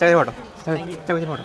ചവി പോട്ടോ ചവി പോട്ടോ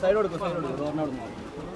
സൈഡ് കൊടുക്കും സൈഡ് കൊടുക്കും.